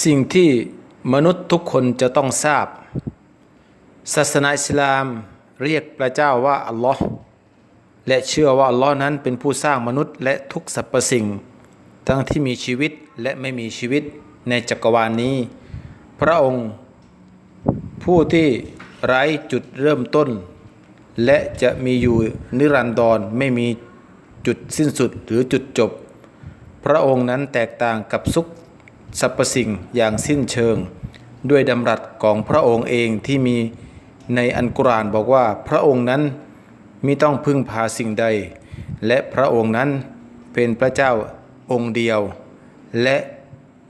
สิ่งที่มนุษย์ทุกคนจะต้องทราบ ศาสนาอิสลามเรียกพระเจ้าว่าอัลลอฮ์และเชื่อว่าอัลลอฮ์นั้นเป็นผู้สร้างมนุษย์และทุกสรรพสิ่ง ทั้งที่มีชีวิตและไม่มีชีวิตในจักรวาลนี้ พระองค์ ผู้ที่ไร้จุดเริ่มต้น และจะมีอยู่นิรันดรไม่มีจุดสิ้นสุดหรือจุดจบ พระองค์นั้นแตกต่างกับสุข สรรพสิ่งอย่างสิ้นเชิง ด้วยดำรัสของพระองค์เองที่มีในอันกุรานบอกว่าพระองค์นั้นมิต้องพึ่งพาสิ่งใด และพระองค์นั้นเป็นพระเจ้าองค์เดียว และ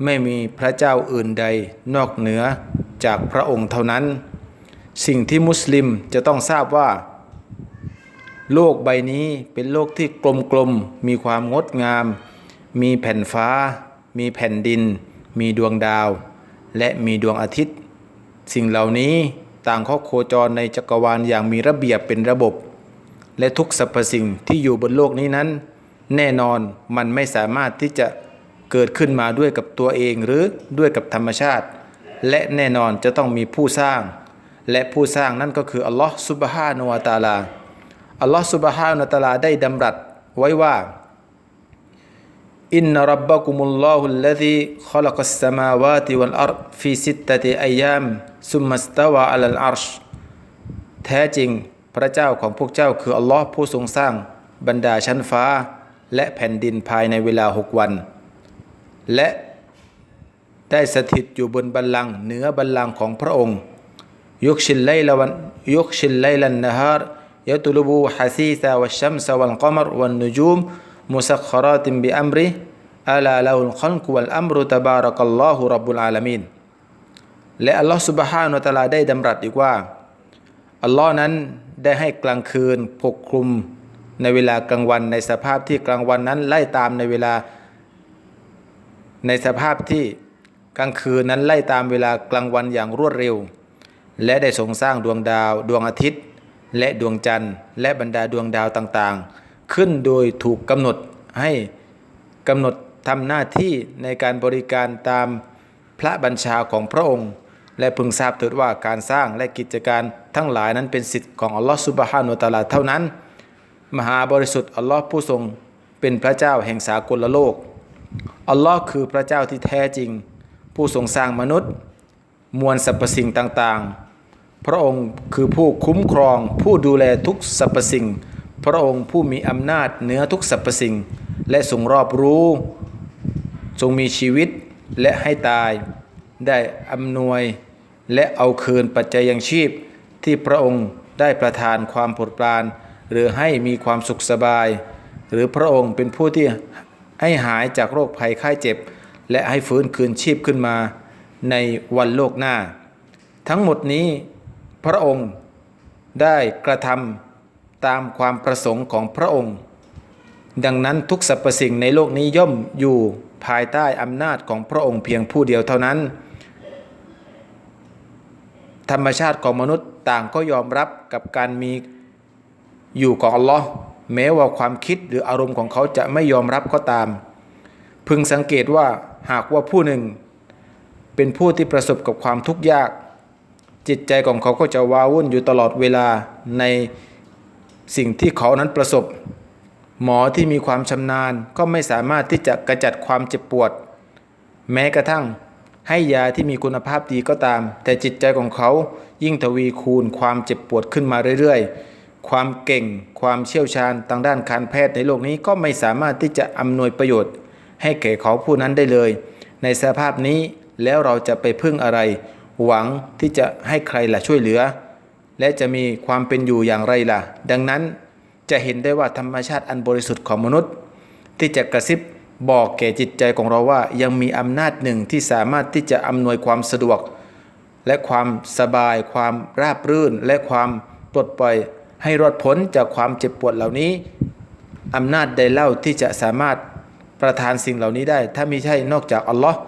ไม่มีพระเจ้าอื่นใดนอกเหนือจากพระองค์เท่านั้น สิ่งที่มุสลิมจะต้องทราบว่า โลกใบนี้เป็นโลกที่กลมๆมีความงดงาม มีแผ่นฟ้า มีแผ่นดิน มีดวงดาว และมีดวงอาทิตย์ สิ่งเหล่านี้ต่างข้อโคจรในจักรวาลอย่างมีระเบียบเป็นระบบ และทุกสรรพสิ่งที่อยู่บนโลกนี้นั้น แน่นอนมันไม่สามารถที่จะเกิดขึ้นมาด้วยกับตัวเองหรือด้วยกับธรรมชาติ และแน่นอนจะต้องมีผู้สร้าง และผู้สร้างนั่นก็คืออัลลอฮ์ซุบฮานุวาตาลาอัลลอฮ์ซุบฮานุวาตาลาได้ดำรัสไว้ว่า อินนรับบกุมุลลอฮุลลซีขลักัสสมาวาติวัลอัรฟีสิตตะติอายามซุมมัสตาวะอัลลอัรชแท้จริงพระเจ้าของพวกเจ้าคืออัลลอฮ์ผู้ทรงสร้างบรรดาชั้นฟ้า และแผ่นดินภายในเวลาหกวัน และได้สถิตอยู่บนบัลลังเหนือบัลลังของพระองค์ ยุคชินไลละวันยุคชินไลลันนะฮาร์ยตุลบูฮะซีซาวัชชัมซาวัลกอมรวันนุจูม มุสัครอติมบิอัมริอัลาลาอุลคอนกวลอัมรุตบารักัลลอฮุรับบุลอาลามินและอัลลอฮ์สุบฮานุตะลาได้ดำรัสอีกว่า อัลลอฮ์นั้นได้ให้กลางคืนปกคลุมในเวลากลางวันในสภาพที่กลางวันนั้นไล่ตามในเวลา ในสภาพที่กลางคืนนั้นไล่ตามเวลากลางวันอย่างรวดเร็ว และได้ทรงสร้างดวงดาว ดวงอาทิตย์ และดวงจันทร์ และบรรดาดวงดาวต่างๆ ขึ้นโดยถูกกำหนด ให้กำหนดทำหน้าที่ในการบริการตามพระบัญชาของพระองค์ และพึงทราบเถิดว่าการสร้างและกิจการทั้งหลายนั้นเป็นสิทธิ์ของอัลลอฮฺสุบฮานุตะอาลาเท่านั้น มหาบริสุทธิ์อัลลอฮ์ผู้ทรงเป็นพระเจ้าแห่งสากลโลกอัลลอฮ์คือพระเจ้าที่แท้จริง ผู้ทรงสร้างมนุษย์ มวลสรรพสิ่งต่างๆ พระองค์คือผู้คุ้มครอง ผู้ดูแลทุกสรรพสิ่ง พระองค์ผู้มีอำนาจเหนือทุกสรรพสิ่ง และทรงรอบรู้ ทรงมีชีวิตและให้ตาย ได้อำนวยและเอาคืนปัจจัยยังชีพ ที่พระองค์ได้ประทานความโปรดปราน หรือให้มีความสุขสบาย หรือพระองค์เป็นผู้ที่ให้หายจากโรคภัยไข้เจ็บ และให้ฟื้นคืนชีพขึ้นมา ในวันโลกหน้า ทั้งหมดนี้พระองค์ได้กระทำตามความประสงค์ของพระองค์ ดังนั้นทุกสรรพสิ่งในโลกนี้ย่อมอยู่ภายใต้อำนาจของพระองค์เพียงผู้เดียวเท่านั้น ธรรมชาติของมนุษย์ต่างก็ยอมรับกับการมีอยู่ของอัลลอฮ์แม้ว่าความคิดหรืออารมณ์ของเขาจะไม่ยอมรับก็ตาม พึงสังเกตว่าหากว่าผู้หนึ่ง เป็นผู้ที่ประสบกับความทุกข์ยาก จิตใจของเขาก็จะว้าวุ่นอยู่ตลอดเวลาในสิ่งที่เขานั้นประสบ หมอที่มีความชำนาญก็ไม่สามารถที่จะกระจัดความเจ็บปวด แม้กระทั่ง ให้ยาที่มีคุณภาพดีก็ตาม แต่จิตใจของเขายิ่งทวีคูณความเจ็บปวดขึ้นมาเรื่อยๆ ความเก่ง ความเชี่ยวชาญทางด้านการแพทย์ในโลกนี้ก็ไม่สามารถที่จะอำนวยประโยชน์ ให้แก่เขาผู้นั้นได้เลย ในสภาพนี้แล้วเราจะไปพึ่งอะไร หวังที่จะให้ใครล่ะช่วยเหลือ และจะมีความเป็นอยู่อย่างไรล่ะ ดังนั้น จะเห็นได้ว่าธรรมชาติอันบริสุทธิ์ของมนุษย์ ที่จะกระซิบบอกแก่จิตใจของเราว่า ยังมีอำนาจหนึ่งที่สามารถที่จะอำนวยความสะดวก และความสบาย ความราบรื่น และความปลดปล่อยให้รอดพ้นจากความเจ็บปวดเหล่านี้อำนาจใดเล่าที่จะสามารถประทานสิ่งเหล่านี้ได้ ถ้าไม่ใช่นอกจากอัลลอฮ์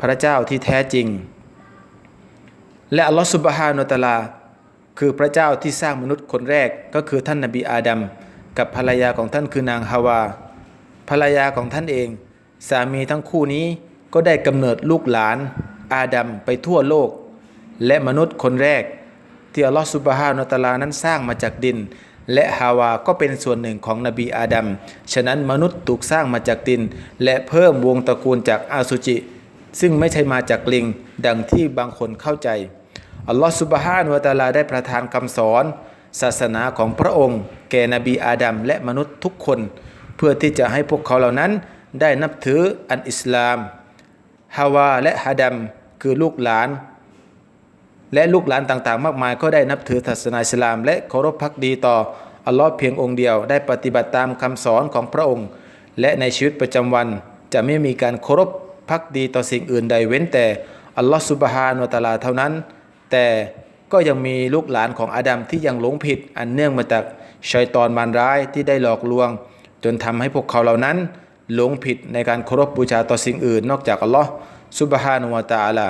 พระเจ้าที่แท้จริง และอัลลอฮ์สุบฮานุตะลา คือพระเจ้าที่สร้างมนุษย์คนแรกก็คือท่านนบีอาดัมกับภรรยาของท่านคือนางฮาวา ภรรยาของท่านเอง สามีทั้งคู่นี้ก็ได้กำเนิดลูกหลานอาดัมไปทั่วโลก และมนุษย์คนแรก ที่อัลลอฮฺซุบฮานะฮูวะตาลานั้นสร้างมาจากดิน และฮาวาก็เป็นส่วนหนึ่งของนบีอาดัมฉะนั้นมนุษย์ถูกสร้างมาจากดิน และเพิ่มวงตระกูลจากอาสุจิ ซึ่งไม่ใช่มาจากลิงดังที่บางคนเข้าใจ อัลลอฮฺซุบฮานวะตาลาได้ประทานคำสอน ศาสนาของพระองค์ แก่นบีอาดัมและมนุษย์ทุกคน เพื่อที่จะให้พวกเขาเหล่านั้นได้นับถืออันอิสลามฮาวาและฮาดัมคือลูกหลาน และลูกหลานต่างๆ มากมาย ก็ได้นับถือศาสนาอิสลาม และเคารพพักดีต่ออัลลอฮ์เพียงองค์เดียวได้ปฏิบัติตามคำสอนของพระองค์ และในชีวิตประจำวัน จะไม่มีการเคารพพักดีต่อสิ่งอื่นใดเว้นแต่อัลลอฮ์ซุบฮานวะตาลาเท่านั้น แต่ก็ยังมีลูกหลานของอาดัมที่ยังหลงผิดอันเนื่องมาจากชัยตอนมารร้ายที่ได้หลอกลวง จนทำให้พวกเขาเหล่านั้นหลงผิดในการเคารพบูชาต่อสิ่งอื่น นอกจากอัลลอฮ์ซุบฮานุวะตะอาลา